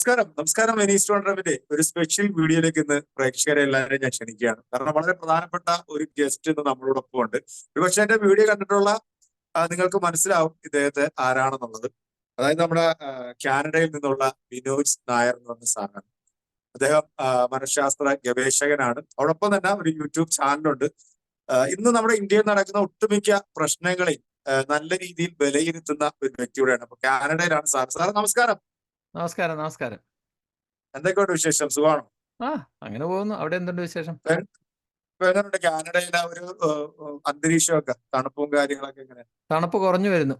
നമസ്കാരം. നമസ്കാരം വെനീസ് ടോണ്ടർമെന്റ് ഒരു സ്പെഷ്യൽ വീഡിയോയിലേക്ക് ഇന്ന് പ്രേക്ഷകരെ എല്ലാവരെയും ഞാൻ ക്ഷണിക്കുകയാണ്. കാരണം വളരെ പ്രധാനപ്പെട്ട ഒരു ഗസ്റ്റ് ഇന്ന് നമ്മളോടൊപ്പം ഉണ്ട്. ഒരുപക്ഷെ എന്റെ വീഡിയോ കണ്ടിട്ടുള്ള നിങ്ങൾക്ക് മനസ്സിലാവും ഇദ്ദേഹത്തെ ആരാണെന്നുള്ളത്. അതായത് നമ്മുടെ കാനഡയിൽ നിന്നുള്ള വിനോജ് നായർ എന്ന് പറഞ്ഞ സാറാണ്. അദ്ദേഹം മനഃശാസ്ത്ര ഗവേഷകനാണ്. അതോടൊപ്പം തന്നെ ഒരു യൂട്യൂബ് ചാനലുണ്ട്. ഇന്ന് നമ്മുടെ ഇന്ത്യയിൽ നടക്കുന്ന ഒട്ടുമിക്ക പ്രശ്നങ്ങളെ നല്ല രീതിയിൽ വിലയിരുത്തുന്ന ഒരു വ്യക്തിയോടെയാണ്. അപ്പൊ കാനഡയിലാണ് സാർ സാർ നമസ്കാരം. നമസ്കാരം നമസ്കാരം. എന്തൊക്കെയുണ്ട് വിശേഷം? സുഖമാണോ? ആ അങ്ങനെ പോകുന്നു. അവിടെ എന്തുണ്ട് വിശേഷം? എങ്ങനെയുണ്ട് കാനഡയിലെ ആ ഒരു ഏഹ്, അന്തരീക്ഷമൊക്കെ തണുപ്പും കാര്യങ്ങളൊക്കെ എങ്ങനെ? തണുപ്പ് കുറഞ്ഞു വരുന്നു.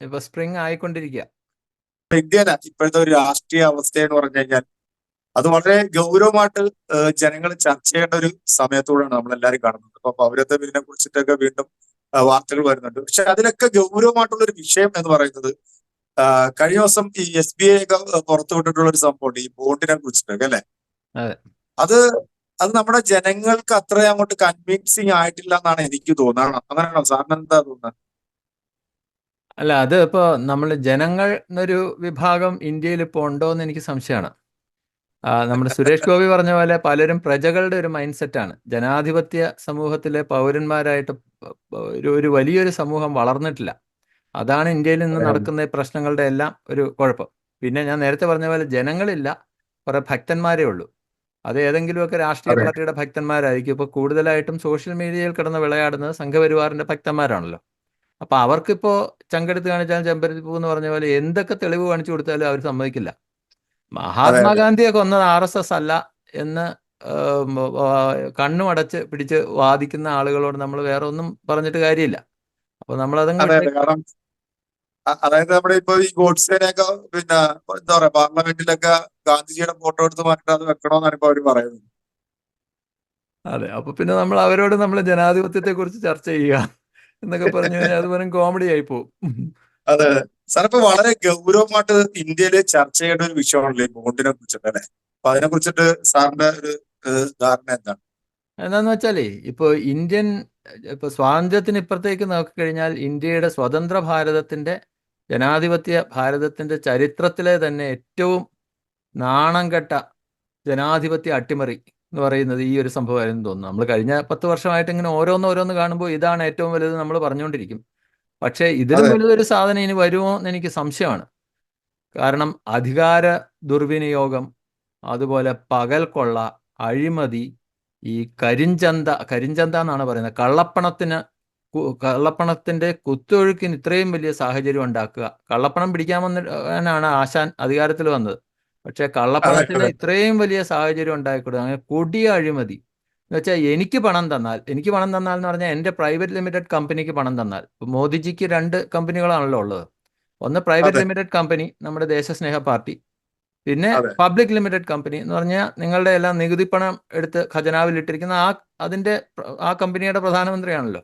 ഇപ്പൊ സ്പ്രിംഗ് ആയിക്കൊണ്ടിരിക്കുക ഇപ്പൊ ഇന്ത്യയിലെ ഇപ്പോഴത്തെ ഒരു രാഷ്ട്രീയ അവസ്ഥ എന്ന് പറഞ്ഞു കഴിഞ്ഞാൽ അത് വളരെ ഗൗരവമായിട്ട് ജനങ്ങൾ ചർച്ച ചെയ്യേണ്ട ഒരു സമയത്തോടാണ് നമ്മൾ എല്ലാവരും കാണുന്നത്. അപ്പൊ പൗരത്വ ബില്ലിനെ കുറിച്ചിട്ടൊക്കെ വീണ്ടും ആ, വാർത്തകൾ വരുന്നുണ്ട്. പക്ഷെ അതിലൊക്കെ ഗൗരവമായിട്ടുള്ള ഒരു വിഷയം എന്ന് പറയുന്നത് കഴിഞ്ഞ ദിവസം ഈ എസ് ബി ഐ ഒക്കെ പുറത്തുവിട്ടിട്ടുള്ള ഒരു സംഭവമുണ്ട്. ഈ ബോണ്ടിനെ കുറിച്ചിട്ടൊക്കെ അല്ലെ? അതെ. അത് നമ്മുടെ ജനങ്ങൾക്ക് അത്ര അങ്ങോട്ട് കൺവിൻസിങ് ആയിട്ടില്ല എന്നാണ് എനിക്ക് തോന്നുന്നത്. അങ്ങനെയാണോ? സാറിന് എന്താ തോന്നുന്നത്? അല്ല അത് ഇപ്പോ നമ്മൾ ജനങ്ങൾ എന്നൊരു വിഭാഗം ഇന്ത്യയിൽ ഇപ്പോൾ ഉണ്ടോ എന്ന് എനിക്ക് സംശയമാണ്. നമ്മുടെ സുരേഷ് ഗോപി പറഞ്ഞ പോലെ പലരും പ്രജകളുടെ ഒരു മൈൻഡ് സെറ്റാണ് ജനാധിപത്യ സമൂഹത്തിലെ പൗരന്മാരായിട്ട് ഒരു ഒരു വലിയൊരു സമൂഹം വളർന്നിട്ടില്ല. അതാണ് ഇന്ത്യയിൽ ഇന്ന് നടക്കുന്ന പ്രശ്നങ്ങളുടെ എല്ലാം ഒരു കുഴപ്പം. പിന്നെ ഞാൻ നേരത്തെ പറഞ്ഞ പോലെ ജനങ്ങളില്ല കുറെ ഭക്തന്മാരേ ഉള്ളൂ. അത് ഏതെങ്കിലുമൊക്കെ രാഷ്ട്രീയ പാർട്ടിയുടെ ഭക്തന്മാരായിരിക്കും. ഇപ്പൊ കൂടുതലായിട്ടും സോഷ്യൽ മീഡിയയിൽ കിടന്ന് വിളയാടുന്നത് സംഘപരിവാറിന്റെ ഭക്തന്മാരാണല്ലോ. അപ്പൊ അവർക്കിപ്പോ ചങ്കെടുത്ത് കാണിച്ചാലും ചെമ്പരത്തി പൂ എന്ന് പറഞ്ഞ പോലെ എന്തൊക്കെ തെളിവ് കാണിച്ചു കൊടുത്താലും അവർ സമ്മതിക്കില്ല. മഹാത്മാഗാന്ധിയെ കൊന്നത് ആർ എസ് എസ് അല്ല എന്ന് കണ്ണുമടച്ച് പിടിച്ച് വാദിക്കുന്ന ആളുകളോട് നമ്മൾ വേറെ ഒന്നും പറഞ്ഞിട്ട് കാര്യമില്ല. അപ്പൊ കാരണം അതായത് നമ്മുടെ ഇപ്പൊ ഈ ഗോഡ്സേനെയൊക്കെ പിന്നെ എന്താ പറയാ പാർലമെന്റിലൊക്കെ ഗാന്ധിജിയുടെ ഫോട്ടോ എടുത്ത് മാറ്റി അത് വെക്കണോന്നാണ് ഇപ്പൊ അവർ പറയുന്നത് അതെ അപ്പൊ പിന്നെ നമ്മൾ അവരോട് നമ്മൾ ജനാധിപത്യത്തെ കുറിച്ച് ചർച്ച ചെയ്യുക എന്നൊക്കെ പറഞ്ഞു കഴിഞ്ഞാൽ അത് വെറും കോമഡി ആയി പോകും അതെ ഇപ്പൊ വളരെ ഗൗരവമായിട്ട് ഇന്ത്യയിൽ ചർച്ച ചെയ്യേണ്ട ഒരു വിഷയമാണല്ലോ ഈ ബോണ്ടിനെ കുറിച്ചിട്ട് അല്ലെ? അപ്പൊ അതിനെ കുറിച്ചിട്ട് സാറിന്റെ ഒരു ധാരണ എന്താണ്? എന്താന്ന് വെച്ചാലേ ഇപ്പൊ ഇന്ത്യൻ ഇപ്പൊ സ്വാതന്ത്ര്യത്തിന് ഇപ്പുറത്തേക്ക് നോക്കിക്കഴിഞ്ഞാൽ ഇന്ത്യയുടെ സ്വതന്ത്ര ഭാരതത്തിന്റെ ജനാധിപത്യ ഭാരതത്തിന്റെ ചരിത്രത്തിലെ തന്നെ ഏറ്റവും നാണം കെട്ട ജനാധിപത്യ അട്ടിമറി എന്ന് പറയുന്നത് ഈ ഒരു സംഭവമായിരുന്നു തോന്നുന്നു. നമ്മൾ കഴിഞ്ഞ പത്ത് വർഷമായിട്ട് ഇങ്ങനെ ഓരോന്ന് ഓരോന്ന് കാണുമ്പോൾ ഇതാണ് ഏറ്റവും വലുത് നമ്മൾ പറഞ്ഞുകൊണ്ടിരിക്കും. പക്ഷേ ഇതിലും. വലുതൊരു സാധനം ഇനി വരുമോ എന്ന് എനിക്ക് സംശയമാണ്. കാരണം അധികാര ദുർവിനിയോഗം അതുപോലെ പകൽ കൊള്ള അഴിമതി ഈ കരിഞ്ചന്ത കരിഞ്ചന്ത എന്നാണ് പറയുന്നത്. കള്ളപ്പണത്തിന് കള്ളപ്പണത്തിന്റെ കുത്തൊഴുക്കിന് ഇത്രയും വലിയ സാഹചര്യം ഉണ്ടാക്കുക. കള്ളപ്പണം പിടിക്കാൻ വന്നാണ് ആശാൻ അധികാരത്തിൽ വന്നത്. പക്ഷെ കള്ളപ്പണത്തിന് ഇത്രയും വലിയ സാഹചര്യം ഉണ്ടായിക്കൊടുക്കുക അങ്ങനെ കൊടിയ അഴിമതി. എന്ന് വെച്ചാൽ എനിക്ക് പണം തന്നാൽ എനിക്ക് പണം തന്നാൽ എന്ന് പറഞ്ഞാൽ എന്റെ പ്രൈവറ്റ് ലിമിറ്റഡ് കമ്പനിക്ക് പണം തന്നാൽ. ഇപ്പൊ മോദിജിക്ക് രണ്ട് കമ്പനികളാണല്ലോ ഉള്ളത്. ഒന്ന് പ്രൈവറ്റ് ലിമിറ്റഡ് കമ്പനി നമ്മുടെ ദേശസ്നേഹ പാർട്ടി. പിന്നെ പബ്ലിക് ലിമിറ്റഡ് കമ്പനി എന്ന് പറഞ്ഞാൽ നിങ്ങളുടെ എല്ലാം നികുതി പണം എടുത്ത് ഖജനാവിൽ ഇട്ടിരിക്കുന്ന ആ അതിന്റെ ആ കമ്പനിയുടെ പ്രധാനമന്ത്രിയാണല്ലോ.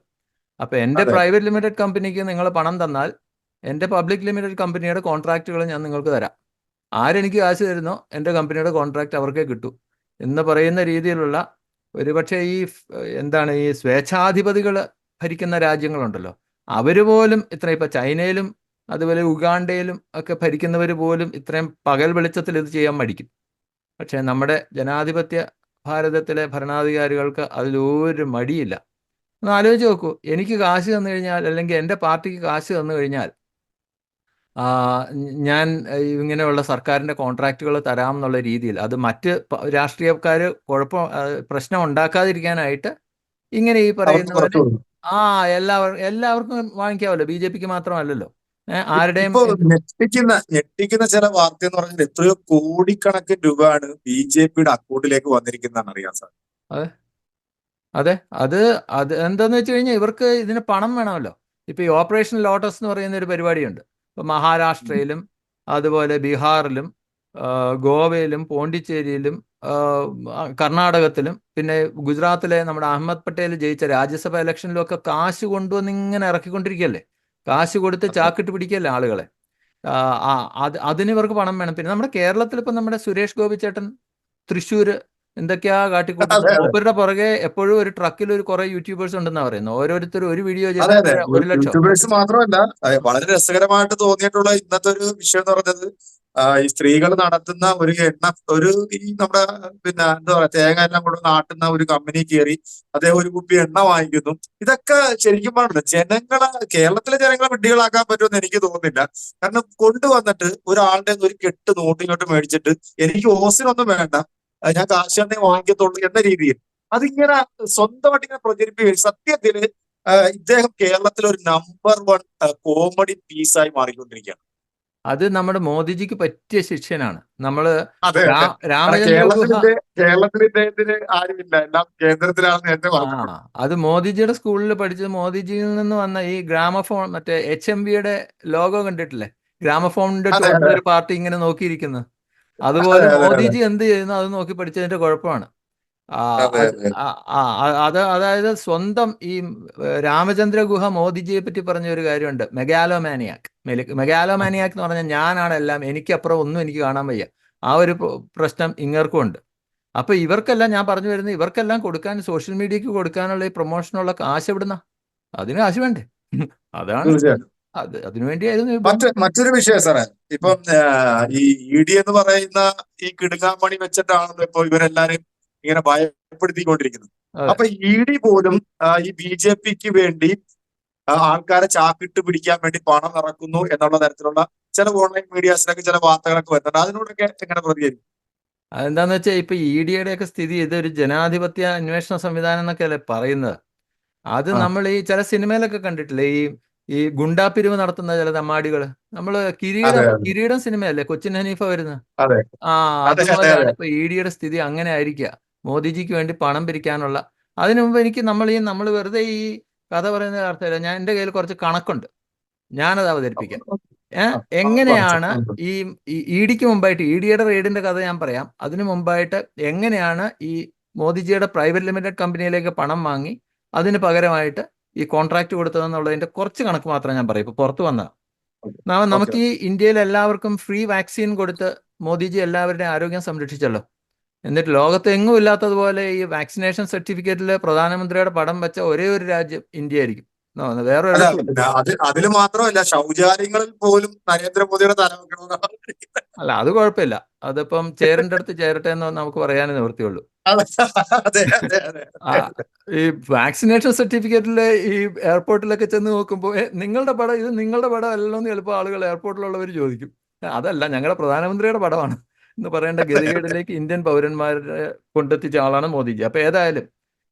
അപ്പൊ എന്റെ പ്രൈവറ്റ് ലിമിറ്റഡ് കമ്പനിക്ക് നിങ്ങൾ പണം തന്നാൽ എന്റെ പബ്ലിക് ലിമിറ്റഡ് കമ്പനിയുടെ കോൺട്രാക്റ്റുകൾ ഞാൻ നിങ്ങൾക്ക് തരാം. ആരെനിക്ക് കാശ് തരുന്നോ എന്റെ കമ്പനിയുടെ കോൺട്രാക്ട് അവർക്കേ കിട്ടു. എന്ന് പറയുന്ന രീതിയിലുള്ള ഒരുപക്ഷെ ഈ എന്താണ് ഈ സ്വേച്ഛാധിപതികൾ ഭരിക്കുന്ന രാജ്യങ്ങളുണ്ടല്ലോ. അവർ പോലും ഇത്ര ഇപ്പൊ ചൈനയിലും അതുപോലെ ഉഗാണ്ടയിലും ഒക്കെ ഭരിക്കുന്നവർ പോലും ഇത്രയും പകൽ വെളിച്ചത്തിൽ ഇത് ചെയ്യാൻ മടിക്കും. പക്ഷേ നമ്മുടെ ജനാധിപത്യ ഭാരതത്തിലെ ഭരണാധികാരികൾക്ക് അതിലൊരു മടിയില്ല. ഒന്ന് ആലോചിച്ച് നോക്കൂ. എനിക്ക് കാശ് തന്നു കഴിഞ്ഞാൽ അല്ലെങ്കിൽ എന്റെ പാർട്ടിക്ക് കാശ് തന്നു കഴിഞ്ഞാൽ ഞാൻ ഇങ്ങനെയുള്ള സർക്കാരിന്റെ കോൺട്രാക്റ്റുകൾ തരാം എന്നുള്ള രീതിയിൽ അത് മറ്റ് രാഷ്ട്രീയക്കാർ കുഴപ്പം പ്രശ്നം ഉണ്ടാക്കാതിരിക്കാനായിട്ട് ഇങ്ങനെ ഈ പറയുന്ന. ആ എല്ലാവർക്കും എല്ലാവർക്കും വാങ്ങിക്കാമല്ലോ. ബി ജെ പിക്ക് മാത്രമല്ലല്ലോ. ആരുടെയും ഞെട്ടിക്കുന്ന ഞെട്ടിക്കുന്ന ചില വാർത്ത എന്ന് പറഞ്ഞാൽ എത്രയോ കോടിക്കണക്കിന് രൂപയാണ് ബി ജെ പിയുടെ അക്കൗണ്ടിലേക്ക് വന്നിരിക്കുന്നതാണ് അറിയാൻ സാർ. അതെ. അതെ. അത് അത് എന്താന്ന് വെച്ച് കഴിഞ്ഞാൽ ഇവർക്ക് ഇതിന് പണം വേണമല്ലോ. ഇപ്പൊ ഈ ഓപ്പറേഷൻ ലോട്ടസ് എന്ന് പറയുന്ന ഒരു പരിപാടിയുണ്ട്. ഇപ്പൊ മഹാരാഷ്ട്രയിലും അതുപോലെ ബീഹാറിലും ഗോവയിലും പോണ്ടിച്ചേരിയിലും കർണാടകത്തിലും പിന്നെ ഗുജറാത്തിലെ നമ്മുടെ അഹമ്മദ് പട്ടേൽ ജയിച്ച രാജ്യസഭ ഇലക്ഷനിലും ഒക്കെ കാശ് കൊണ്ടുവന്ന് ഇങ്ങനെ ഇറക്കിക്കൊണ്ടിരിക്കുകയല്ലേ? കാശ് കൊടുത്ത് ചാക്കിട്ട് പിടിക്കല്ല ആളുകളെ? അത് അതിന് ഇവർക്ക് പണം വേണം. പിന്നെ നമ്മുടെ കേരളത്തിൽ ഇപ്പൊ നമ്മുടെ സുരേഷ് ഗോപി ചേട്ടൻ തൃശ്ശൂര് എന്തൊക്കെയാ കാട്ടിക്കൂട്ടുന്നത് പുറകെ എപ്പോഴും ഒരു ട്രക്കിൽ ഒരു കുറെ യൂട്യൂബേഴ്സ് ഉണ്ടെന്നാ പറയുന്നത് ഓരോരുത്തർ ഒരു വീഡിയോ ഒരു ലക്ഷം. യൂട്യൂബേഴ്സ് മാത്രമല്ല വളരെ രസകരമായിട്ട് തോന്നിയിട്ടുള്ള ഇന്നത്തെ ഒരു വിഷയം എന്ന് പറഞ്ഞത് ഈ സ്ത്രീകൾ നടത്തുന്ന ഒരു എണ്ണ ഒരു ഈ നമ്മുടെ പിന്നെ എന്താ പറയാ തേങ്ങ എല്ലാം കൊണ്ട് നാട്ടുന്ന ഒരു കമ്പനി കയറി അദ്ദേഹം ഒരു കുപ്പി എണ്ണ വാങ്ങിക്കുന്നു. ഇതൊക്കെ ശരിക്കും പറഞ്ഞില്ല ജനങ്ങളെ കേരളത്തിലെ ജനങ്ങളെ വിഡ്ഢികളാക്കാൻ പറ്റുമെന്ന് എനിക്ക് തോന്നുന്നില്ല. കാരണം കൊണ്ടുവന്നിട്ട് ഒരാളുടെ ഒരു കെട്ട് നോട്ട് ഇങ്ങോട്ട് മേടിച്ചിട്ട് എനിക്ക് ഓസിനൊന്നും വേണ്ട. ഞാൻ കാശ് തന്നെ വാങ്ങിക്കത്തുള്ളൂ എന്ന രീതിയിൽ. അതിങ്ങനെ സ്വന്തമായിട്ട് ഇങ്ങനെ പ്രചരിപ്പിക്കുക സത്യത്തിൽ ഇദ്ദേഹം കേരളത്തിൽ ഒരു നമ്പർ വൺ കോമഡി പീസായി മാറിക്കൊണ്ടിരിക്കുകയാണ്. അത് നമ്മുടെ മോദിജിക്ക് പറ്റിയ ശിഷ്യനാണ്. നമ്മൾ അതെ ആരുമില്ല. എല്ലാം മോദിജിയുടെ സ്കൂളിൽ പഠിച്ചത് മോദിജിയിൽ നിന്ന് വന്ന ഈ ഗ്രാമഫോൺ മറ്റേ എച്ച് എം ബിയുടെ ലോഗോ കണ്ടിട്ടില്ലേ? ഗ്രാമഫോണിന്റെ ഒരു പാർട്ടി ഇങ്ങനെ നോക്കിയിരിക്കുന്നു. അതെ അതുപോലെ അതെ അതെ മോദിജി എന്ത് ചെയ്യുന്നു? അത് നോക്കി പഠിച്ചതിന്റെ കുഴപ്പമാണ്. അത് അതായത് സ്വന്തം ഈ രാമചന്ദ്ര ഗുഹ മോദിജിയെ പറ്റി പറഞ്ഞ ഒരു കാര്യമുണ്ട്. മെഗാലോമാനിയാക്ക് മെഗാലോമാനിയാക്ക് എന്ന് പറഞ്ഞാൽ ഞാനാണ് എല്ലാം. എനിക്കപ്പുറം ഒന്നും എനിക്ക് കാണാൻ വയ്യ. ആ ഒരു പ്രശ്നം ഇങ്ങർക്കും ഉണ്ട്. അപ്പൊ ഇവർക്കെല്ലാം ഞാൻ പറഞ്ഞു വരുന്നത് ഇവർക്കെല്ലാം കൊടുക്കാൻ സോഷ്യൽ മീഡിയക്ക് കൊടുക്കാനുള്ള ഈ പ്രൊമോഷനുള്ള കാശ് എവിടുന്ന? അതിന് കാശ് വേണ്ടേ? അതാണ് അത് അതിനുവേണ്ടിയായിരുന്നു ഈ മറ്റ് മറ്റൊരു വിഷയം സാറേ. ഇപ്പം ഈ ഇ ഡി എന്ന് പറയുന്ന ഈ കിടുങ്ങാമണി വെച്ചിട്ടാണല്ലോ ഇപ്പൊ ഇവരെല്ലാരും ഇങ്ങനെ ഭയപ്പെടുത്തിക്കൊണ്ടിരിക്കുന്നത്. അപ്പൊ ഇ ഡി പോലും ഈ ബി ജെ പിക്ക് വേണ്ടി ആൾക്കാരെ ചാക്കിട്ട് പിടിക്കാൻ വേണ്ടി പണം ഇറക്കുന്നു എന്നുള്ള തരത്തിലുള്ള ചില ഓൺലൈൻ മീഡിയാസിലൊക്കെ ചില വാർത്തകളൊക്കെ വരുന്നുണ്ട്. അതിനോടൊക്കെ എങ്ങനെ പ്രതികരിക്കും? അതെന്താന്ന് വെച്ചാൽ ഇപ്പൊ ഇ ഡിയുടെ ഒക്കെ സ്ഥിതി ഇതൊരു ജനാധിപത്യ അന്വേഷണ സംവിധാനം എന്നൊക്കെ അല്ലേ പറയുന്നത്. അത് നമ്മൾ ഈ ചില സിനിമയിലൊക്കെ കണ്ടിട്ടില്ലേ? ഈ ഈ ഗുണ്ടാപ്പിരിവ് നടത്തുന്ന ചില തമ്മാടികൾ. നമ്മൾ കിരീടം കിരീടം സിനിമയല്ലേ? കൊച്ചിൻ ഹനീഫ വരുന്ന? ആ അതുപോലെ ഇപ്പൊ ഇ ഡിയുടെ സ്ഥിതി അങ്ങനെ ആയിരിക്കുക മോദിജിക്ക് വേണ്ടി പണം പിരിക്കാനുള്ള. അതിനു മുമ്പ് എനിക്ക് നമ്മൾ ഈ നമ്മൾ വെറുതെ ഈ കഥ പറയുന്ന അർത്ഥമില്ല ഞാൻ എന്റെ കയ്യിൽ കുറച്ച് കണക്കുണ്ട്. ഞാനത് അവതരിപ്പിക്കാം. എങ്ങനെയാണ്. ഈ ഇ ഡിക്ക് മുമ്പായിട്ട് ഇ ഡിയുടെ റെയ്ഡിന്റെ കഥ ഞാൻ പറയാം. അതിനു മുമ്പായിട്ട് എങ്ങനെയാണ് ഈ മോദിജിയുടെ പ്രൈവറ്റ് ലിമിറ്റഡ് കമ്പനിയിലേക്ക് പണം വാങ്ങി അതിന് പകരമായിട്ട് ഈ കോൺട്രാക്ട് കൊടുത്തതെന്നുള്ളതിന്റെ കുറച്ച് കണക്ക് മാത്രമേ ഞാൻ പറയും. ഇപ്പൊ പുറത്തു വന്ന. നമുക്ക് ഈ ഇന്ത്യയിൽ എല്ലാവർക്കും ഫ്രീ വാക്സിൻ കൊടുത്ത് മോദിജി എല്ലാവരുടെയും ആരോഗ്യം സംരക്ഷിച്ചല്ലോ. എന്നിട്ട് ലോകത്ത് എങ്ങും ഇല്ലാത്തതുപോലെ ഈ വാക്സിനേഷൻ സർട്ടിഫിക്കറ്റിൽ പ്രധാനമന്ത്രിയുടെ പടം വെച്ച ഒരേ ഒരു രാജ്യം ഇന്ത്യ ആയിരിക്കും. വേറെ അത് അതിൽ മാത്രമല്ല ശൗചാലയങ്ങളിൽ പോലും നരേന്ദ്രമോദിയുടെ തല അല്ല അത് കുഴപ്പമില്ല. അതിപ്പം ചേരന്റെ അടുത്ത് ചേരട്ടെ എന്ന് നമുക്ക് പറയാനേ നിവൃത്തിയുള്ളൂ. ഈ വാക്സിനേഷൻ സർട്ടിഫിക്കറ്റിൽ ഈ എയർപോർട്ടിലൊക്കെ ചെന്ന് നോക്കുമ്പോൾ നിങ്ങളുടെ പടം ഇത് നിങ്ങളുടെ പടം അല്ലല്ലോ എന്ന് ചിലപ്പോൾ ആളുകൾ എയർപോർട്ടിലുള്ളവർ ചോദിക്കും. അതല്ല ഞങ്ങളുടെ പ്രധാനമന്ത്രിയുടെ പടമാണ് എന്ന് പറയേണ്ട ഗതികേടിലേക്ക് ഇന്ത്യൻ പൗരന്മാരെ കൊണ്ടെത്തിച്ച ആളാണ് മോദിജി. അപ്പൊ ഏതായാലും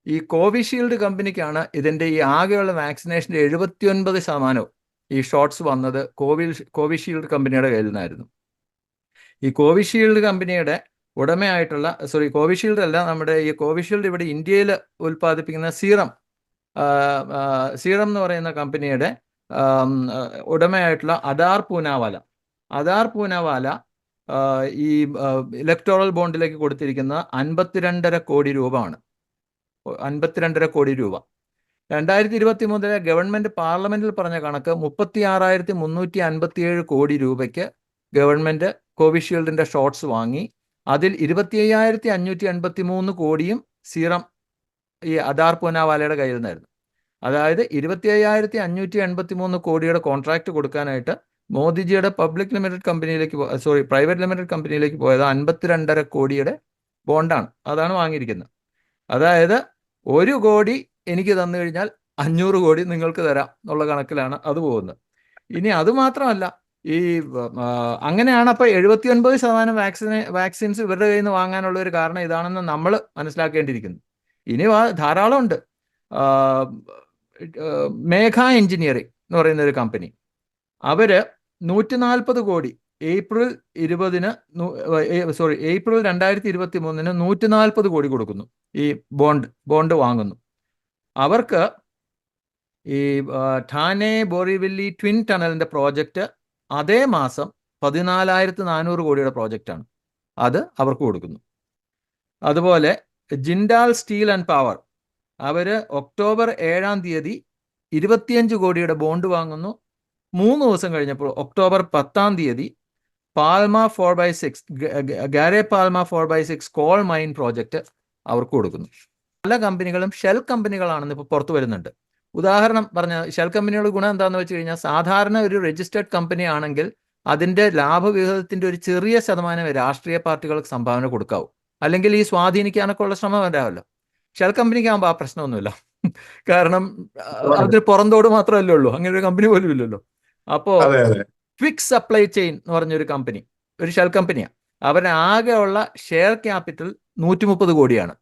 ഈ കോവിഷീൽഡ് കമ്പനിക്കാണ് ഇതിന്റെ ഈ ആകെയുള്ള വാക്സിനേഷന്റെ എഴുപത്തി ഒൻപത് ശതമാനവും ഈ ഷോട്ട്സ് വന്നത് കോവിൽ കോവിഷീൽഡ് കമ്പനിയുടെ കയ്യിൽ നിന്നായിരുന്നു. ഈ കോവിഷീൽഡ് കമ്പനിയുടെ ഉടമയായിട്ടുള്ള സോറി കോവിഷീൽഡ് അല്ല നമ്മുടെ ഈ കോവിഷീൽഡ് ഇവിടെ ഇന്ത്യയിൽ ഉൽപ്പാദിപ്പിക്കുന്ന സീറം സീറം എന്ന് പറയുന്ന കമ്പനിയുടെ ഉടമയായിട്ടുള്ള അദാർ പൂനാവാല. അദാർ പൂനാവാല ഈ ഇലക്ടോറൽ ബോണ്ടിലേക്ക് കൊടുത്തിരിക്കുന്ന അൻപത്തിരണ്ടര കോടി രൂപ ആണ്. അൻപത്തിരണ്ടര കോടി രൂപ. രണ്ടായിരത്തി ഇരുപത്തി മൂന്നിലെ ഗവൺമെന്റ് പാർലമെന്റിൽ പറഞ്ഞ കണക്ക് മുപ്പത്തി ആറായിരത്തി മുന്നൂറ്റി അൻപത്തിയേഴ് കോടി രൂപയ്ക്ക് ഗവൺമെന്റ് കോവിഷീൽഡിന്റെ ഷോട്ട്സ് വാങ്ങി. അതിൽ ഇരുപത്തി അയ്യായിരത്തി അഞ്ഞൂറ്റി എൺപത്തി മൂന്ന് കോടിയും സീറം ഈ അദാർ പൂനാവാലയുടെ കയ്യിൽ നിന്നായിരുന്നു. അതായത് ഇരുപത്തി അയ്യായിരത്തി അഞ്ഞൂറ്റി എൺപത്തി മൂന്ന് കോടിയുടെ കോൺട്രാക്ട് കൊടുക്കാനായിട്ട് മോദിജിയുടെ പബ്ലിക് ലിമിറ്റഡ് കമ്പനിയിലേക്ക് സോറി പ്രൈവറ്റ് ലിമിറ്റഡ് കമ്പനിയിലേക്ക് പോയത് അൻപത്തിരണ്ടര കോടിയുടെ ബോണ്ടാണ്. അതാണ് വാങ്ങിയിരിക്കുന്നത്. അതായത് ഒരു കോടി എനിക്ക് തന്നു കഴിഞ്ഞാൽ അഞ്ഞൂറ് കോടി നിങ്ങൾക്ക് തരാം എന്നുള്ള കണക്കിലാണ് അത് പോകുന്നത്. ഇനി അത് മാത്രമല്ല ഈ അങ്ങനെയാണ് അപ്പൊ എഴുപത്തി ഒൻപത് ശതമാനം വാക്സിനെ വാക്സിൻസ് ഇവരുടെ കയ്യിൽ നിന്ന് വാങ്ങാനുള്ള ഒരു കാരണം ഇതാണെന്ന് നമ്മൾ മനസ്സിലാക്കേണ്ടിയിരിക്കുന്നു. ഇനി ധാരാളം ഉണ്ട്. മേഘ എഞ്ചിനീയറിംഗ് എന്ന് പറയുന്ന ഒരു കമ്പനി. അവർ നൂറ്റി നാൽപ്പത് കോടി ഏപ്രിൽ ഇരുപതിന് സോറി ഏപ്രിൽ രണ്ടായിരത്തി ഇരുപത്തി മൂന്നിന് നൂറ്റി നാൽപ്പത് കോടി കൊടുക്കുന്നു. ഈ ബോണ്ട് ബോണ്ട് വാങ്ങുന്നു. അവർക്ക് ഈ ഠാനെ ബോറിവില്ലി ട്വിൻ ടണലിന്റെ പ്രോജക്റ്റ് അതേ മാസം പതിനാലായിരത്തി നാനൂറ് കോടിയുടെ പ്രോജക്റ്റാണ്. അത് അവർക്ക് കൊടുക്കുന്നു. അതുപോലെ ജിൻഡാൽ സ്റ്റീൽ ആൻഡ് പവർ അവർ ഒക്ടോബർ ഏഴാം തീയതി ഇരുപത്തിയഞ്ച് കോടിയുടെ ബോണ്ട് വാങ്ങുന്നു. മൂന്ന് ദിവസം കഴിഞ്ഞപ്പോൾ ഒക്ടോബർ പത്താം തീയതി Palma four by six Gare Palma four by six coal mine project അവർക്ക് കൊടുക്കുന്നു. പല കമ്പനികളും ഷെൽ കമ്പനികളാണെന്ന് ഇപ്പോൾ പുറത്തു വരുന്നുണ്ട്. ഉദാഹരണം പറഞ്ഞ ഷെൽ കമ്പനികളുടെ ഗുണം എന്താണെന്ന് വെച്ച് കഴിഞ്ഞാൽ സാധാരണ ഒരു രജിസ്റ്റേർഡ് കമ്പനി ആണെങ്കിൽ അതിന്റെ ലാഭവിഹിതത്തിന്റെ ഒരു ചെറിയ ശതമാനം രാഷ്ട്രീയ പാർട്ടികൾക്ക് സംഭാവന കൊടുക്കാവൂ. അല്ലെങ്കിൽ ഈ സ്വാധീനിക്കാനൊക്കെ ഉള്ള ശ്രമം വരാമല്ലോ ഷെൽ കമ്പനിക്ക് ആകുമ്പോൾ ആ പ്രശ്നമൊന്നുമില്ല. കാരണം അതിന് പുറന്തോട് മാത്രമല്ലേ ഉള്ളൂ. അങ്ങനെ ഒരു കമ്പനി പോലും ഇല്ലല്ലോ. അപ്പോ ക്വിക്ക് സപ്ലൈ ചെയിൻ എന്ന് പറഞ്ഞൊരു കമ്പനി ഒരു ഷെൽ കമ്പനിയാണ് അവരുടെ ആകെയുള്ള ഷെയർ ക്യാപിറ്റൽ നൂറ്റി മുപ്പത് കോടിയാണ്.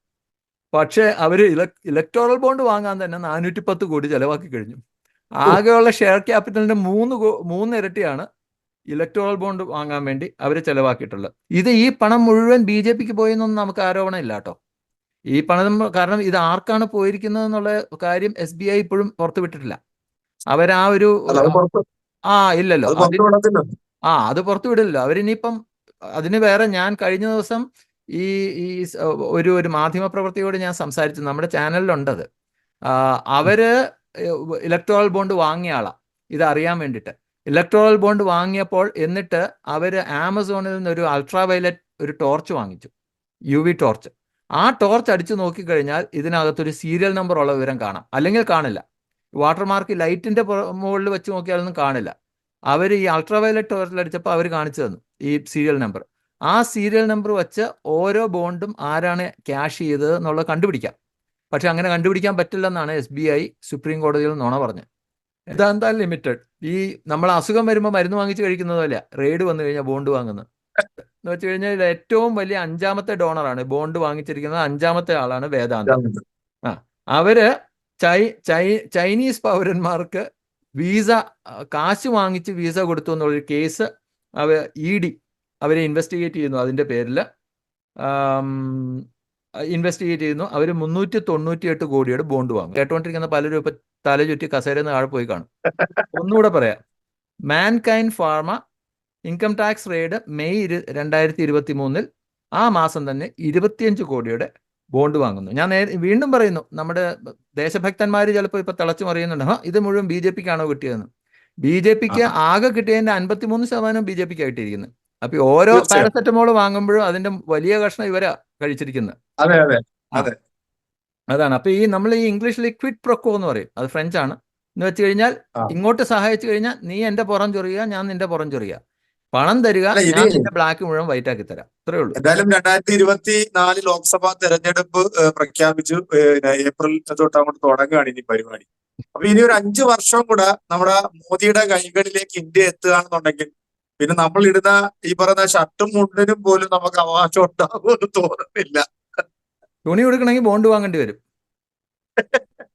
പക്ഷേ അവർ ഇലക്ടോറൽ ബോണ്ട് വാങ്ങാൻ തന്നെ നാനൂറ്റി പത്ത് കോടി ചെലവാക്കി കഴിഞ്ഞു. ആകെയുള്ള ഷെയർ ക്യാപിറ്റലിന്റെ മൂന്ന് മൂന്ന് ഇരട്ടിയാണ് ഇലക്ടോറൽ ബോണ്ട് വാങ്ങാൻ വേണ്ടി അവർ ചെലവാക്കിയിട്ടുള്ളത്. ഇത് ഈ പണം മുഴുവൻ ബി ജെ പിക്ക് പോയെന്നൊന്നും നമുക്ക് ആരോപണം ഇല്ല കേട്ടോ. ഈ പണം കാരണം ഇത് ആർക്കാണ് പോയിരിക്കുന്നത് എന്നുള്ള കാര്യം എസ് ബി ഐ ഇപ്പോഴും പുറത്തുവിട്ടിട്ടില്ല. അവരാ ഒരു ആ ഇല്ലല്ലോ. ആ അത് പുറത്തു വിടില്ലല്ലോ. അവരിനിയിപ്പം അതിന് വേറെ ഞാൻ കഴിഞ്ഞ ദിവസം ഈ ഈ ഒരു ഒരു മാധ്യമ പ്രവർത്തിയോട് ഞാൻ സംസാരിച്ചു. നമ്മുടെ ചാനലിലുണ്ടത്. അവർ ഇലക്ട്രോൾ ബോണ്ട് വാങ്ങിയ ആളാ. ഇത് അറിയാൻ വേണ്ടിയിട്ട്. ഇലക്ട്രോൾ ബോണ്ട് വാങ്ങിയപ്പോൾ എന്നിട്ട് അവർ ആമസോണിൽ നിന്ന് ഒരു അൾട്രാ വയലറ്റ് ഒരു ടോർച്ച് വാങ്ങിച്ചു. U V torch. ആ ടോർച്ച് അടിച്ചു നോക്കിക്കഴിഞ്ഞാൽ ഇതിനകത്തൊരു സീരിയൽ നമ്പർ ഉള്ള വിവരം കാണാം. അല്ലെങ്കിൽ കാണില്ല. വാട്ടർമാർക്ക് ലൈറ്റിന്റെ മുകളിൽ വെച്ച് നോക്കിയാലൊന്നും കാണില്ല. അവർ ഈ അൾട്രാ വയലറ്റ് ടോർച്ചിൽ അടിച്ചപ്പോൾ അവർ കാണിച്ചു തന്നു ഈ സീരിയൽ നമ്പർ ആ സീരിയൽ നമ്പർ വെച്ച് ഓരോ ബോണ്ടും ആരാണ് ക്യാഷ് ചെയ്തത് എന്നുള്ളത് കണ്ടുപിടിക്കാം. പക്ഷെ അങ്ങനെ കണ്ടുപിടിക്കാൻ പറ്റില്ലെന്നാണ് എസ് ബി ഐ സുപ്രീം കോടതിയിൽ നുണ പറഞ്ഞത്. ഇതാ ലിമിറ്റഡ് ഈ നമ്മൾ അസുഖം വരുമ്പോൾ മരുന്ന് വാങ്ങിച്ചു കഴിക്കുന്നതല്ല റെയ്ഡ് വന്നു കഴിഞ്ഞാൽ ബോണ്ട് വാങ്ങുന്നത്. എന്ന് വെച്ച് കഴിഞ്ഞാൽ ഏറ്റവും വലിയ അഞ്ചാമത്തെ ഡോണറാണ് ബോണ്ട് വാങ്ങിച്ചിരിക്കുന്നത് അഞ്ചാമത്തെ ആളാണ് വേദാന്ത. അവർ ചൈ ചൈ ചൈനീസ് പൗരന്മാർക്ക് വീസ കാശ് വാങ്ങിച്ച് വീസ കൊടുത്തു എന്നുള്ളൊരു കേസ് അവ ഇ ഡി അവരെ ഇൻവെസ്റ്റിഗേറ്റ് ചെയ്യുന്നു അതിന്റെ പേരിൽ. ഇൻവെസ്റ്റിഗേറ്റ് ചെയ്യുന്നു. അവർ മുന്നൂറ്റി തൊണ്ണൂറ്റി എട്ട് കോടിയുടെ ബോണ്ട് വാങ്ങും. കേട്ടോണ്ടിരിക്കുന്ന പലരും ഇപ്പൊ തല ചുറ്റി കസേരയിൽ നിന്ന് താഴെ പോയി കാണും. ഒന്നുകൂടെ പറയാം. Mankind pharma income tax raid May ഇരു രണ്ടായിരത്തി ഇരുപത്തി മൂന്നിൽ ആ മാസം തന്നെ ഇരുപത്തിയഞ്ച് കോടിയുടെ ബോണ്ട് വാങ്ങുന്നു. ഞാൻ നേരെ വീണ്ടും പറയുന്നു നമ്മുടെ ദേശഭക്തന്മാർ ചിലപ്പോൾ ഇപ്പൊ തിളച്ചു മറിയുന്നുണ്ട്. "ഹ, ഇത് മുഴുവൻ ബി ജെ പിക്കാണോ കിട്ടിയതെന്ന്. ബി ജെ പിക്ക് ആകെ കിട്ടിയതിന്റെ അൻപത്തിമൂന്ന് ശതമാനം ബി ജെ പിക്ക് ആയിട്ടിരിക്കുന്നത് അപ്പൊ ഓരോ. പാരസെറ്റമോൾ വാങ്ങുമ്പോഴും അതിന്റെ വലിയ കഷ്ണം ഇവരാ കഴിച്ചിരിക്കുന്നത്. അതെ അതെ അതാണ്. അപ്പൊ ഈ നമ്മൾ ഈ ഇംഗ്ലീഷ് ലിക്വിഡ് പ്രൊക്കോ എന്ന് പറയും. അത് ഫ്രഞ്ച് ആണ് എന്ന് വെച്ച് കഴിഞ്ഞാൽ ഇങ്ങോട്ട് സഹായിച്ചു കഴിഞ്ഞാൽ നീ എന്റെ പുറം ചൊറിയുക ഞാൻ നിന്റെ പുറം ചൊറിയുക. പണം തരിക ബ്ലാക്ക് മുഴുവൻ വൈറ്റ് ആക്കി തരാം. അത്രേ ഉള്ളൂ. എന്തായാലും രണ്ടായിരത്തി ഇരുപത്തി നാല് ലോക്സഭാ തെരഞ്ഞെടുപ്പ് പ്രഖ്യാപിച്ചു. ഏപ്രിൽ തൊട്ട് അങ്ങോട്ട് തുടങ്ങുകയാണ് ഇനി പരിപാടി. അപ്പൊ ഇനി ഒരു അഞ്ചു വർഷം കൂടെ നമ്മുടെ മോദിയുടെ കൈകളിലേക്ക് ഇന്ത്യ എത്തുകയാണെന്നുണ്ടെങ്കിൽ പിന്നെ നമ്മൾ ഇടുന്ന ഈ പറയുന്ന ഷർട്ടും മുണ്ടിനും പോലും നമുക്ക് അവകാശം ഉണ്ടാകുമെന്ന് തോന്നുന്നില്ല. തുണി കൊടുക്കണമെങ്കിൽ ബോണ്ട് വാങ്ങേണ്ടി വരും.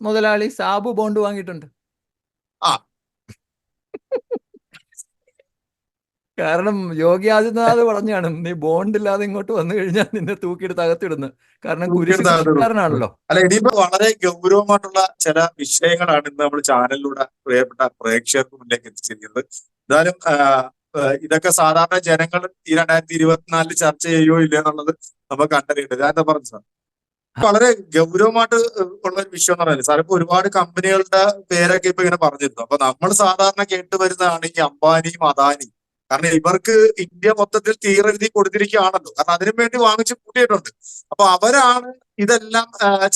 മുതലാളി സാബു ബോണ്ട് വാങ്ങിയിട്ടുണ്ട്. ആ. കാരണം യോഗി ആദിത്യനാഥ് പറഞ്ഞാണ് നീ ബോണ്ട് ഇല്ലാതെ ഇങ്ങോട്ട് വന്നു കഴിഞ്ഞാൽ നിന്നെ തൂക്കിയെടുത്ത് അകത്തിടുന്നു. കാരണം കുരിശുകാരനാണല്ലോ അല്ല ഇനിയിപ്പോ വളരെ ഗൗരവമായിട്ടുള്ള ചില വിഷയങ്ങളാണ് ഇന്ന് നമ്മൾ ചാനലിലൂടെ പ്രിയപ്പെട്ട പ്രേക്ഷകർക്ക് മുന്നിലേക്ക് എത്തിച്ചിരിക്കുന്നത്. എന്തായാലും ഇതൊക്കെ സാധാരണ ജനങ്ങൾ ഈ രണ്ടായിരത്തി ഇരുപത്തിനാലിൽ ചർച്ച ചെയ്യുകയോ ഇല്ല എന്നുള്ളത് നമ്മൾ കണ്ടറിയേണ്ടത്. ഞാൻ എന്താ പറഞ്ഞു സാർ? വളരെ ഗൗരവമായിട്ട് ഉള്ള ഒരു വിഷയം എന്ന് പറയുന്നത് സാർ ഇപ്പൊ ഒരുപാട് കമ്പനികളുടെ പേരൊക്കെ ഇപ്പൊ ഇങ്ങനെ പറഞ്ഞിരുന്നു. അപ്പൊ നമ്മൾ സാധാരണ കേട്ടുവരുന്നതാണ് ഈ അംബാനിയും അദാനിയും. കാരണം ഇവർക്ക് ഇന്ത്യ മൊത്തത്തിൽ തീരെഴുതി കൊടുത്തിരിക്കുകയാണല്ലോ. കാരണം അതിനു വേണ്ടി വാങ്ങിച്ചു കൂട്ടിയിട്ടുണ്ട്. അപ്പൊ അവരാണ് ഇതെല്ലാം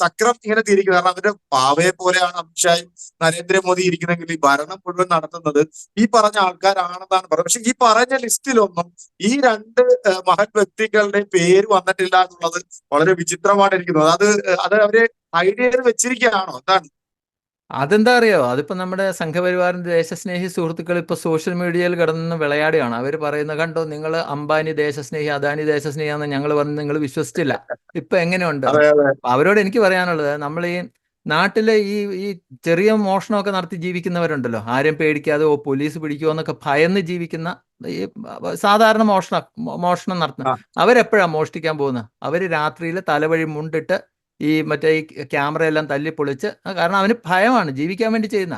ചക്രം ഇങ്ങനെ തിരിക്കുന്നത്. കാരണം അവരുടെ പാവയെ പോലെയാണ് അമിത്ഷായും നരേന്ദ്രമോദി ഇരിക്കുന്നെങ്കിൽ ഈ ഭരണം മുഴുവൻ നടത്തുന്നത് ഈ പറഞ്ഞ ആൾക്കാരാണെന്നാണ് പറയുന്നത്. പക്ഷെ ഈ പറഞ്ഞ ലിസ്റ്റിലൊന്നും ഈ രണ്ട് മഹത് വ്യക്തികളുടെ പേര് വന്നിട്ടില്ല എന്നുള്ളത് വളരെ വിചിത്രമായിട്ടിരിക്കുന്നത് അത് അത് അവർ ഐഡിയ ചെയ്ത് വെച്ചിരിക്കുകയാണോ? എന്താണ്? അതെന്താ അറിയോ? അതിപ്പോ നമ്മുടെ സംഘപരിവാറിന്റെ ദേശസ്നേഹി സുഹൃത്തുക്കൾ ഇപ്പൊ സോഷ്യൽ മീഡിയയിൽ കിടന്ന് വിളയാടുകയാണ്. അവർ പറയുന്നത് കണ്ടോ? നിങ്ങൾ അംബാനി ദേശസ്നേഹി അദാനി ദേശസ്നേഹി എന്ന് ഞങ്ങൾ പറഞ്ഞ് നിങ്ങൾ വിശ്വസിച്ചില്ല. ഇപ്പൊ എങ്ങനെയുണ്ട്? അവരോട് എനിക്ക് പറയാനുള്ളത് നമ്മൾ ഈ നാട്ടിലെ ഈ ഈ ചെറിയ മോഷണമൊക്കെ നടത്തി ജീവിക്കുന്നവരുണ്ടല്ലോ. ആരും പേടിക്കാതെ ഓ പോലീസ് പിടിക്കുമോ എന്നൊക്കെ ഭയന്ന് ജീവിക്കുന്ന ഈ സാധാരണ മോഷണ മോഷണം നടത്തുന്ന. അവരെപ്പോഴാണ് അവരെപ്പോഴാ മോഷ്ടിക്കാൻ പോകുന്നത്? അവർ രാത്രിയിൽ തലവഴി മുണ്ടിട്ട് ഈ മറ്റേ ഈ ക്യാമറയെല്ലാം തല്ലി പൊളിച്ച് കാരണം അവന് ഭയമാണ് ജീവിക്കാൻ വേണ്ടി ചെയ്യുന്ന.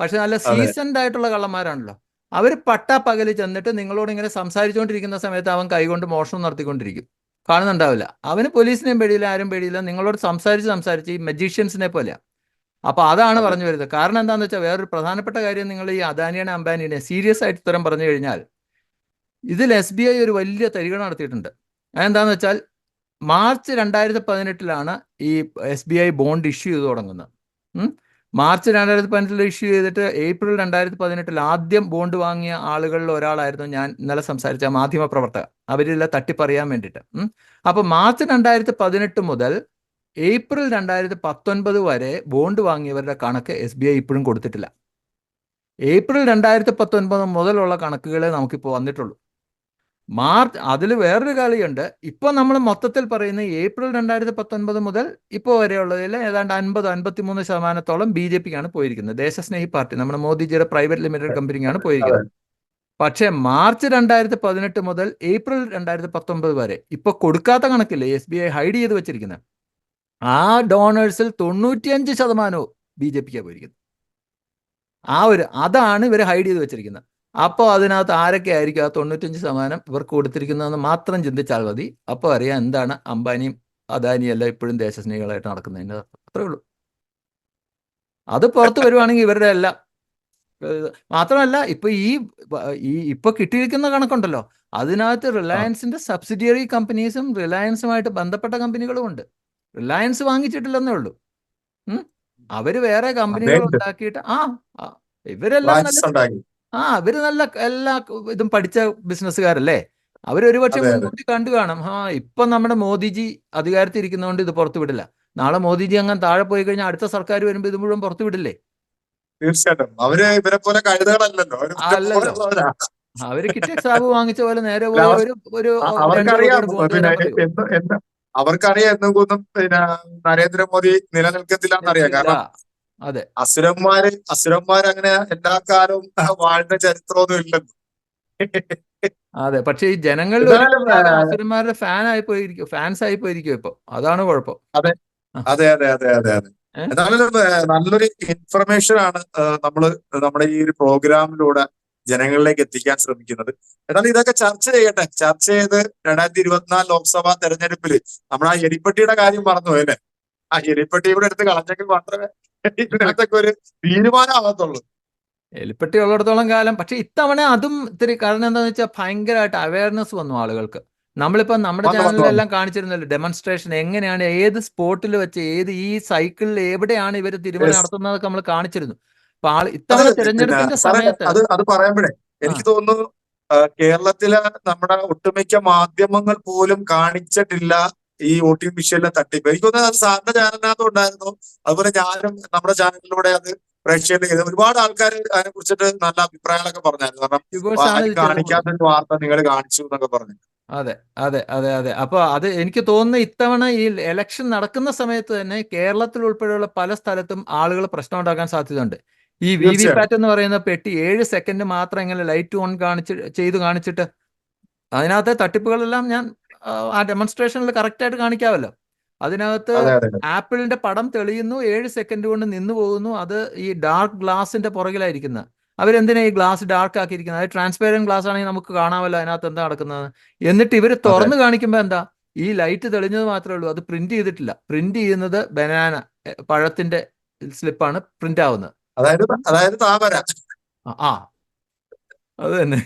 പക്ഷെ നല്ല. സീസൺഡ് ആയിട്ടുള്ള കള്ളന്മാരാണല്ലോ. അവർ പട്ടാപ്പകൽ ചെന്നിട്ട് നിങ്ങളോട് ഇങ്ങനെ സംസാരിച്ചുകൊണ്ടിരിക്കുന്ന സമയത്ത് അവൻ കൈകൊണ്ട് മോഷണം നടത്തിക്കൊണ്ടിരിക്കും. കാണുന്നുണ്ടാവില്ല. അവന് പോലീസിനെയും പേടിയില്ല ആരും പേടിയില്ല. നിങ്ങളോട് സംസാരിച്ച് സംസാരിച്ച് ഈ മജീഷ്യൻസിനെ പോലെയാ. അപ്പൊ അതാണ് പറഞ്ഞു വരുന്നത്. കാരണം എന്താണെന്ന് വെച്ചാൽ വേറൊരു പ്രധാനപ്പെട്ട കാര്യം നിങ്ങൾ ഈ അദാനിയുടെ അംബാനിയുടെ സീരിയസ് ആയിട്ട് ഉത്തരം പറഞ്ഞു കഴിഞ്ഞാൽ ഇതിൽ എസ് ബി ഐ ഒരു വലിയ തരികട നടത്തിയിട്ടുണ്ട്. അതെന്താന്ന് വെച്ചാൽ മാർച്ച് രണ്ടായിരത്തി പതിനെട്ടിലാണ് ഈ S B I bond issue ചെയ്ത് തുടങ്ങുന്നത്. മാർച്ച് രണ്ടായിരത്തി പതിനെട്ടിൽ ഇഷ്യൂ ചെയ്തിട്ട് ഏപ്രിൽ രണ്ടായിരത്തി പതിനെട്ടിൽ ആദ്യം ബോണ്ട് വാങ്ങിയ ആളുകളിൽ ഒരാളായിരുന്നു ഞാൻ ഇന്നലെ സംസാരിച്ച മാധ്യമ പ്രവർത്തകർ അവരിലെ തട്ടിപ്പറിയാൻ വേണ്ടിയിട്ട്. ഉം. അപ്പൊ മാർച്ച് രണ്ടായിരത്തി പതിനെട്ട് മുതൽ ഏപ്രിൽ രണ്ടായിരത്തി പത്തൊൻപത് വരെ ബോണ്ട് വാങ്ങിയവരുടെ കണക്ക് എസ് ബി ഐ ഇപ്പോഴും കൊടുത്തിട്ടില്ല. ഏപ്രിൽ രണ്ടായിരത്തി പത്തൊൻപത് മുതലുള്ള കണക്കുകളെ നമുക്കിപ്പോൾ വന്നിട്ടുള്ളൂ. മാർച്ച് അതിൽ വേറൊരു കളിയുണ്ട്. ഇപ്പോൾ നമ്മൾ മൊത്തത്തിൽ പറയുന്ന ഏപ്രിൽ രണ്ടായിരത്തി പത്തൊൻപത് മുതൽ ഇപ്പോൾ വരെയുള്ളതിൽ ഏതാണ്ട് അൻപത് അൻപത്തിമൂന്ന് ശതമാനത്തോളം ബി ജെ പിക്കാണ് പോയിരിക്കുന്നത്. ദേശസ്നേഹി പാർട്ടി നമ്മുടെ മോദിജിയുടെ പ്രൈവറ്റ് ലിമിറ്റഡ് കമ്പനിക്കാണ് പോയിരിക്കുന്നത്. പക്ഷേ മാർച്ച് രണ്ടായിരത്തി പതിനെട്ട് മുതൽ ഏപ്രിൽ രണ്ടായിരത്തി പത്തൊമ്പത് വരെ ഇപ്പൊ കൊടുക്കാത്ത കണക്കില്ല എസ് ബി ഐ ഹൈഡ് ചെയ്ത് വെച്ചിരിക്കുന്നത്? ആ ഡോണേഴ്സിൽ തൊണ്ണൂറ്റിയഞ്ച് ശതമാനവും ബി ജെ പിക്കാണ് പോയിരിക്കുന്നത്. ആ ഒരു അതാണ് ഇവർ ഹൈഡ് ചെയ്ത് വെച്ചിരിക്കുന്നത്. അപ്പോൾ അതിനകത്ത് ആരൊക്കെ ആയിരിക്കും ആ തൊണ്ണൂറ്റഞ്ച് ശതമാനം ഇവർക്ക് കൊടുത്തിരിക്കുന്നതെന്ന് മാത്രം ചിന്തിച്ചാൽ മതി. അപ്പോൾ അറിയാം എന്താണ് അംബാനിയും അദാനിയും എല്ലാം ഇപ്പോഴും ദേശസ്നേഹികളായിട്ട് നടക്കുന്നതിന്റെ അത്രേ ഉള്ളൂ. അത് പുറത്ത് വരുവാണെങ്കിൽ ഇവരുടെ എല്ലാം. മാത്രമല്ല ഇപ്പൊ ഈ ഈ ഇപ്പൊ കിട്ടിയിരിക്കുന്ന കണക്കുണ്ടല്ലോ. അതിനകത്ത് റിലയൻസിന്റെ സബ്സിഡിയറി കമ്പനീസും റിലയൻസുമായിട്ട് ബന്ധപ്പെട്ട കമ്പനികളും ഉണ്ട്. റിലയൻസ് വാങ്ങിച്ചിട്ടില്ലെന്നേ ഉള്ളൂ. അവർ വേറെ കമ്പനികൾ ഉണ്ടാക്കിയിട്ട് ആ ഇവരെല്ലാം ആ അവർ നല്ല എല്ലാ ഇതും പഠിച്ച ബിസിനസ്സുകാരല്ലേ? അവരൊരു പക്ഷെ. മുൻകൂട്ടി കണ്ടു കാണും. ആ ഇപ്പൊ നമ്മുടെ മോദിജി അധികാരത്തിൽ ഇരിക്കുന്നതുകൊണ്ട് ഇത് പുറത്തു വിടില്ല. നാളെ മോദിജി അങ്ങനെ താഴെ പോയി കഴിഞ്ഞാൽ അടുത്ത സർക്കാർ വരുമ്പോൾ ഇത് മുഴുവൻ പുറത്തു വിടില്ലേ? തീർച്ചയായിട്ടും. അവർ ഇവരെ പോലെ കഴുതകളല്ലല്ലോ. അവർ ഇവരെ അല്ലല്ലോ. അവർ കിറ്റക് സാബ് വാങ്ങിച്ച പോലെ നേരെ ഒരു അവർക്കറിയാം. എന്നും പിന്നെ നരേന്ദ്രമോദി നിലനിൽക്കത്തില്ല എന്നറിയാം കാരണം അതെ. അസുരന്മാര് അസുരന്മാര് അങ്ങനെ എല്ലാ കാലവും വാഴുന്ന ചരിത്രമൊന്നും ഇല്ലെന്ന് അതെ. പക്ഷെ ഈ എന്നാലും, ആ, അസുരന്മാരുടെ ഫാൻ ആയി പോയിരിക്കും. ഫാൻസ് ആയി പോയിരിക്കും ഇപ്പൊ. അതാണ് കുഴപ്പം. അതെ. അതെ അതെ അതെ അതെ അതെ. എന്നാലും നല്ലൊരു ഇൻഫർമേഷൻ ആണ് നമ്മൾ നമ്മൾ നമ്മുടെ ഈ ഒരു പ്രോഗ്രാമിലൂടെ ജനങ്ങളിലേക്ക് എത്തിക്കാൻ ശ്രമിക്കുന്നത്. എന്നാൽ ഇതൊക്കെ ചർച്ച ചെയ്യട്ടെ. ചർച്ച ചെയ്ത് രണ്ടായിരത്തി ഇരുപത്തിനാല് ലോക്സഭാ തെരഞ്ഞെടുപ്പിൽ നമ്മൾ ആ എരിപ്പട്ടിയുടെ കാര്യം പറഞ്ഞു അല്ലേ? ആ എരിപ്പട്ടി ഇവിടെ എടുത്ത് കളഞ്ഞെങ്കിൽ മാത്രമേ ഇതിനകത്തൊക്കെ ഒരു തീരുമാനമാകത്തുള്ളൂ. എലിപ്പെട്ടി ഉള്ളിടത്തോളം കാലം. പക്ഷെ ഇത്തവണ അതും ഇത്തിരി കാരണം എന്താണെന്ന് വെച്ചാൽ ഭയങ്കരമായിട്ട് അവയർനെസ് വന്നു ആളുകൾക്ക്. നമ്മളിപ്പോ നമ്മുടെ ചാനലിലെല്ലാം കാണിച്ചിരുന്നല്ലോ ഡെമോൺസ്ട്രേഷൻ എങ്ങനെയാണ് ഏത് സ്പോട്ടിൽ വെച്ച് ഏത് ഈ സൈക്കിളിൽ എവിടെയാണ് ഇവർ തീരുമാനം നടത്തുന്നതൊക്കെ നമ്മൾ കാണിച്ചിരുന്നു. അപ്പൊ ആൾ ഇത്തവണ തിരഞ്ഞെടുപ്പിന്റെ സമയത്ത് അത് അത് പറയുമ്പോഴേ എനിക്ക് തോന്നുന്നു കേരളത്തിലെ നമ്മുടെ ഒട്ടുമിക്ക മാധ്യമങ്ങൾ പോലും കാണിച്ചിട്ടില്ല ഈ വോട്ടിംഗ് മെഷീനിലെ തട്ടിപ്പ് എനിക്ക് തോന്നുന്നത് അത് സാറിന്റെ ചാനലിനകത്തും ഉണ്ടായിരുന്നു. അതുപോലെ ഞാനും നമ്മുടെ ചാനലിലൂടെ അത് പ്രേക്ഷകരിലേക്ക് ചെയ്തു. ഒരുപാട് ആൾക്കാർ അതിനെ കുറിച്ചിട്ട് നല്ല അഭിപ്രായങ്ങളൊക്കെ പറഞ്ഞായിരുന്നു. കാരണം. കാണിക്കാത്ത വാർത്ത നിങ്ങൾ കാണിച്ചു എന്നൊക്കെ പറഞ്ഞു അതെ അതെ അതെ അതെ. അപ്പൊ അത് എനിക്ക് തോന്നുന്നു ഇത്തവണ ഈ എലക്ഷൻ നടക്കുന്ന സമയത്ത് തന്നെ കേരളത്തിൽ ഉൾപ്പെടെയുള്ള പല സ്ഥലത്തും ആളുകൾ പ്രശ്നം ഉണ്ടാക്കാൻ സാധ്യതയുണ്ട്. ഈ വി വി പാറ്റ് എന്ന് പറയുന്ന പെട്ടി ഏഴ് സെക്കൻഡ് മാത്രം ഇങ്ങനെ ലൈറ്റ് ഓൺ കാണിച്ച് ചെയ്ത് കാണിച്ചിട്ട് അതിനകത്തെ തട്ടിപ്പുകളെല്ലാം ഞാൻ ആ, ഡെമോൺസ്ട്രേഷനിൽ കറക്റ്റായിട്ട് കാണിക്കാമല്ലോ. അതിനകത്ത് അതെ അതെ ആപ്പിളിന്റെ പടം തെളിയുന്നു ഏഴ് സെക്കൻഡ് കൊണ്ട് നിന്നു പോകുന്നു അത് ഈ ഡാർക്ക് ഗ്ലാസിന്റെ പുറകിലായിരിക്കുന്നത് അവരെന്തിനാ ഈ ഗ്ലാസ് ഡാർക്ക് ആക്കിയിരിക്കുന്നത്? അത് ട്രാൻസ്പെറന്റ് ഗ്ലാസ് ആണെങ്കിൽ നമുക്ക് കാണാമല്ലോ അതിനകത്ത് എന്താ നടക്കുന്നത്. എന്നിട്ട് ഇവർ തുറന്നു കാണിക്കുമ്പോൾ എന്താ? ഈ ലൈറ്റ് തെളിഞ്ഞത് മാത്രമേ ഉള്ളൂ അത് പ്രിന്റ് ചെയ്തിട്ടില്ല. പ്രിന്റ് ചെയ്യുന്നത് ബനാന പഴത്തിന്റെ സ്ലിപ്പാണ് പ്രിന്റ് ആവുന്നത്. അതായത് അതായത് താമര. ആ. അത് തന്നെ.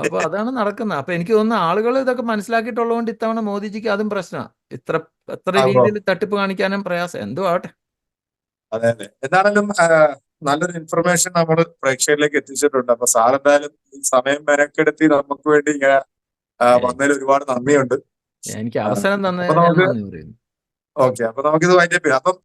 അപ്പൊ അതാണ് നടക്കുന്നത്. അപ്പൊ എനിക്ക് തോന്നുന്നു ആളുകൾ ഇതൊക്കെ മനസ്സിലാക്കിയിട്ടുള്ളതുകൊണ്ട് ഇത്തവണ മോദിജിക്ക് അതും പ്രശ്നമാണ് ഇത്ര എത്ര രീതിയിൽ തട്ടിപ്പ് കാണിക്കാനും പ്രയാസം. എന്തോ ആവട്ടെ. അതെ അതെ. എന്താണെങ്കിലും നല്ലൊരു ഇൻഫർമേഷൻ നമ്മൾ പ്രേക്ഷകരിലേക്ക് എത്തിച്ചിട്ടുണ്ട്. അപ്പൊ സാർ എന്തായാലും സമയം മെനക്കെടുത്തി നമുക്ക് വേണ്ടി ഇങ്ങനെ വന്നതിൽ ഒരുപാട് നന്ദിയുണ്ട്. എനിക്ക് അവസരം തന്നെ ഓക്കെ അപ്പൊ നമുക്കിത് വൈൻഡപ്പ് ചെയ്യാം. അപ്പം